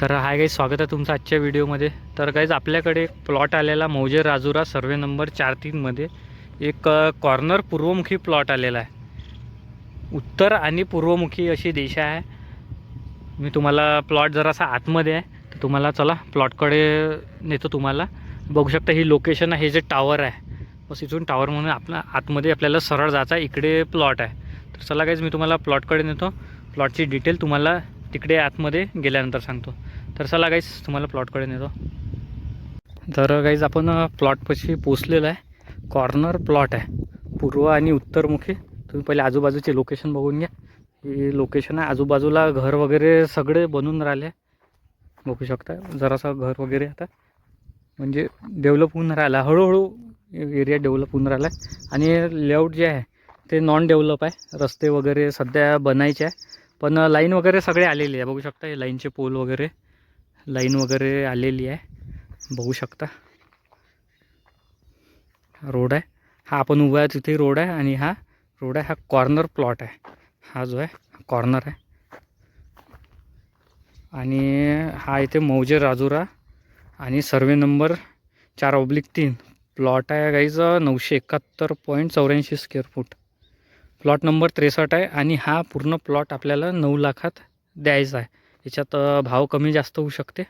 तर हाय काही स्वागत आहे तुमचं आजच्या व्हिडिओमध्ये. तर काहीच आपल्याकडे प्लॉट आलेला मौजे राजुरा सर्वे नंबर चार तीनमध्ये एक कॉर्नर पूर्वमुखी प्लॉट आलेला आहे. उत्तर आणि पूर्वमुखी अशी दिशा आहे. मी तुम्हाला प्लॉट जरासा आतमध्ये आहे. तर तुम्हाला चला प्लॉटकडे नेतो तुम्हाला. बघू शकता ही लोकेशन आहे हे जे टावर आहे. बस इथून टावर म्हणून आपला आतमध्ये आपल्याला सरळ जायचं आहे इकडे प्लॉट आहे. तर चला गाईज मी तुम्हाला प्लॉटकडे नेतो. प्लॉटची डिटेल तुम्हाला तिकडे आतमध्ये गेल्यानंतर सांगतो. तर चला गाईज तुम्हाला प्लॉटकडे नेतो तर गाईज आपण प्लॉटपाशी पोचलेलो आहे. कॉर्नर प्लॉट आहे. पूर्व आणि उत्तरमुखी. तुम्ही पहिले आजूबाजूचे लोकेशन बघून घ्या. ही लोकेशन आहे. आजूबाजूला घर वगैरे सगळे बनून राहिले. बघू शकता. जरासं घर वगैरे आता. म्हणजे डेव्हलप होऊन राहिला. हळूहळू एरिया डेव्हलप होऊन राहिला आहे. आणि लेआउट जे आहे ते नॉन डेव्हलप आहे. रस्ते वगैरे सध्या बनायचे आहे. पण लाईन वगैरे सगळे आलेली आहे. बघू शकता हे लाईनचे पोल वगैरे. लाईन वगैरे आलेली आहे. बघू शकता. रोड आहे. हा आपण उभा आहे तिथे रोड आहे आणि हा रोड आहे. हा कॉर्नर प्लॉट आहे. हा जो आहे कॉर्नर आहे. आणि हा इथे मौजे राजुरा आणि सर्वे नंबर चार ऑब्लिक तीन. प्लॉट आहे गाईचं नऊशे एकाहत्तर पॉईंट चौऱ्याऐंशी स्क्वेअर फूट. प्लॉट नंबर त्रेसष्ट आहे आणि हा पूर्ण प्लॉट आपल्याला नऊ लाखात द्यायचा आहे. याच्यात भाव कमी जास्त होऊ शकते.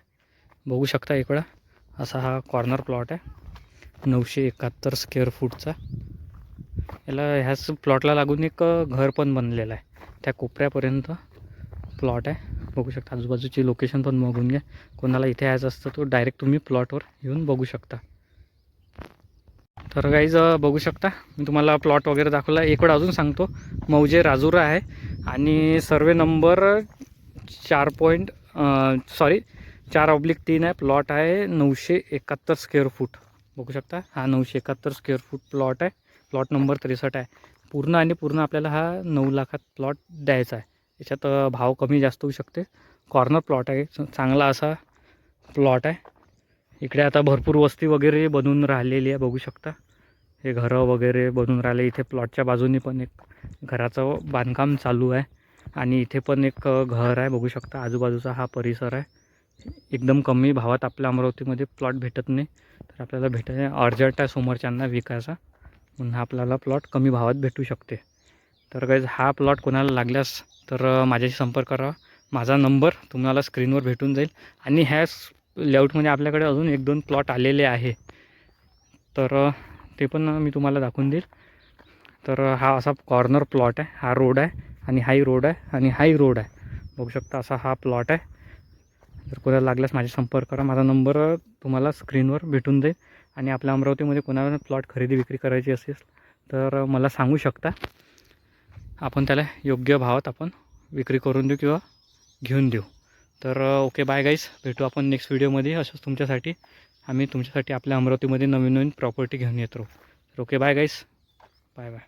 बघू शकता इकडं असा हा कॉर्नर प्लॉट आहे. नऊशे एकाहत्तर स्क्वेअर फूटचा याला ह्याच प्लॉटला लागून एक घर पण बनलेलं आहे. त्या कोपऱ्यापर्यंत प्लॉट आहे. बघू शकता. आजूबाजूची लोकेशन पण बघून घ्या. कोणाला इथे यायचं असतं तो डायरेक्ट तुम्ही प्लॉटवर येऊन बघू शकता. तर गाईज बघू शकता मी तुम्हाला प्लॉट वगैरे दाखवला. एक वेळ अजून सांगतो. मौजे राजुरा आहे आणि सर्वे नंबर चार पॉईंट सॉरी चार ऑब्लिक तीन आहे. प्लॉट आहे नऊशे एकाहत्तर स्क्वेअर फूट बघू शकता हा नऊशे एकाहत्तर स्क्वेअर फूट प्लॉट आहे. प्लॉट नंबर त्रेसष्ट आहे. पूर्ण आणि पूर्ण आपल्याला हा नऊ लाखात प्लॉट द्यायचा आहे. याच्यात भाव कमी जास्त होऊ शकते. कॉर्नर प्लॉट आहे. चांगला असा प्लॉट आहे. इकडे आता भरपूर वस्ती वगैरे बनून राहिलेली आहे बघू शकता. हे घरं वगैरे बनून राहिले. इथे प्लॉटच्या बाजूनी पण एक घराचं बांधकाम चालू आहे. आणि इथे पण एक घर आहे बघू शकता. आजूबाजूचा हा परिसर आहे. एकदम कमी भावात आपल्या अमरावतीमध्ये प्लॉट भेटत नाही. तर आपल्याला भेटत अर्जंट आहे समोरच्यांना विकायचा. म्हणून हा आपल्याला प्लॉट कमी भावात भेटू शकते. तर काही हा प्लॉट कोणाला लागल्यास तर माझ्याशी संपर्क करा. माझा नंबर तुम्हाला स्क्रीनवर भेटून जाईल. आणि ह्या लेआउटमध्ये आपल्याकडे अजून एक दोन प्लॉट आलेले आहे. तर ते पण मी तुम्हाला दाखवून देईल. तर हा असा कॉर्नर प्लॉट आहे. हा रोड आहे आणि हाही रोड आहे आणि हाही रोड आहे. बघू शकता असा हा प्लॉट आहे. जर कोणाला लागल्यास माझे संपर्क करा. माझा नंबर तुम्हाला स्क्रीनवर भेटून जाईल आणि आपल्या अमरावतीमध्ये कोणाला प्लॉट खरेदी विक्री करायची असेल तर मला सांगू शकता. आपण त्याला योग्य भावात आपण विक्री करून देऊ किंवा घेऊन देऊ. तर ओके बाय गाईज भेटू आपण नेक्स्ट व्हिडिओमध्ये असंच तुमच्यासाठी. आम्ही तुमच्यासाठी आपल्या अमरावतीमध्ये नवीन नवीन प्रॉपर्टी घेऊन येत राहू. तर okay bye guys bye bye